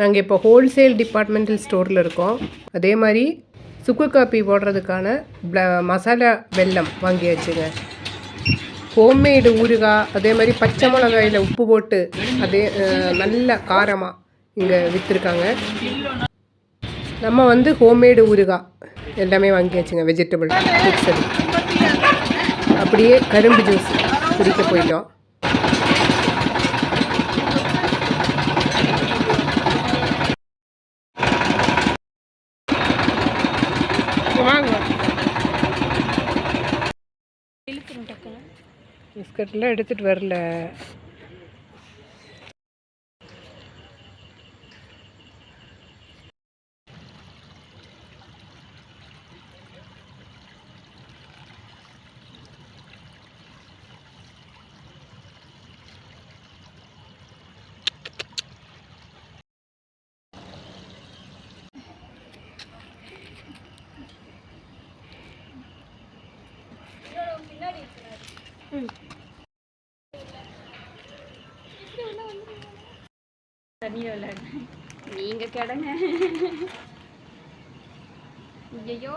நாங்கள் இப்போ wholesale departmental ஸ்டோரில் இருக்கோம். அதே மாதிரி சுக்கு காப்பி போடுறதுக்கான ப்ள- மசாலா வெல்லம் வாங்கியாச்சுங்க ஹோம்மேடு ஊறுகாய் அதே மாதிரி பச்சை மிளகாயில் உப்பு போட்டு அதே நல்ல காரமாக இங்கே விற்றுருக்காங்க நம்ம வந்து ஹோம்மேடு ஊறுகாய் எல்லாமே வாங்கியாச்சுங்க வெஜிடபிள் மிக்சர் அப்படியே கரும்பு ஜூஸ் குடிக்க போயிட்டோம். டக்குன்னு. பிஸ்கட்லாம் எடுத்துகிட்டு வரல. தண்ணியில் விளையாடு நீங்கள் கிடங்க. ஐயோ